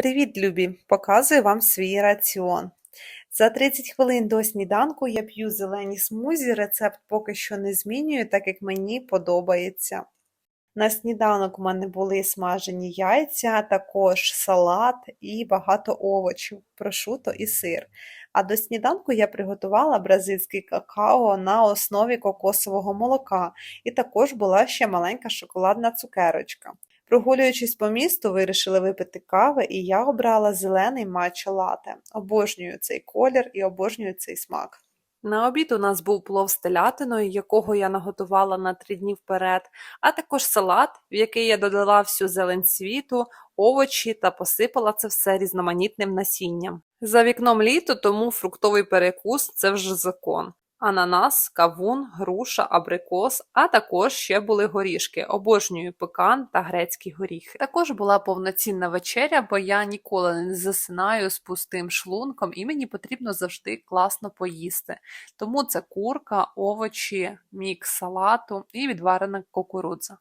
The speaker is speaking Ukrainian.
Привіт, любі! Показую вам свій раціон. За 30 хвилин до сніданку я п'ю зелені смузі. Рецепт поки що не змінюю, так як мені подобається. На сніданок у мене були смажені яйця, також салат і багато овочів, прошуто і сир. А до сніданку я приготувала бразильський какао на основі кокосового молока, і також була ще маленька шоколадна цукерочка. Прогулюючись по місту, вирішили випити кави, і я обрала зелений матча лате. Обожнюю цей колір і обожнюю цей смак. На обід у нас був плов з телятиною, якого я наготувала на три дні вперед, а також салат, в який я додала всю зелень світу, овочі та посипала це все різноманітним насінням. За вікном літо, тому фруктовий перекус це вже закон. Ананас, кавун, груша, абрикос, а також ще були горішки. Обожнюю пекан та грецькі горіхи. Також була повноцінна вечеря, бо я ніколи не засинаю з пустим шлунком, і мені потрібно завжди класно поїсти. Тому це курка, овочі, мікс салату і відварена кукурудза.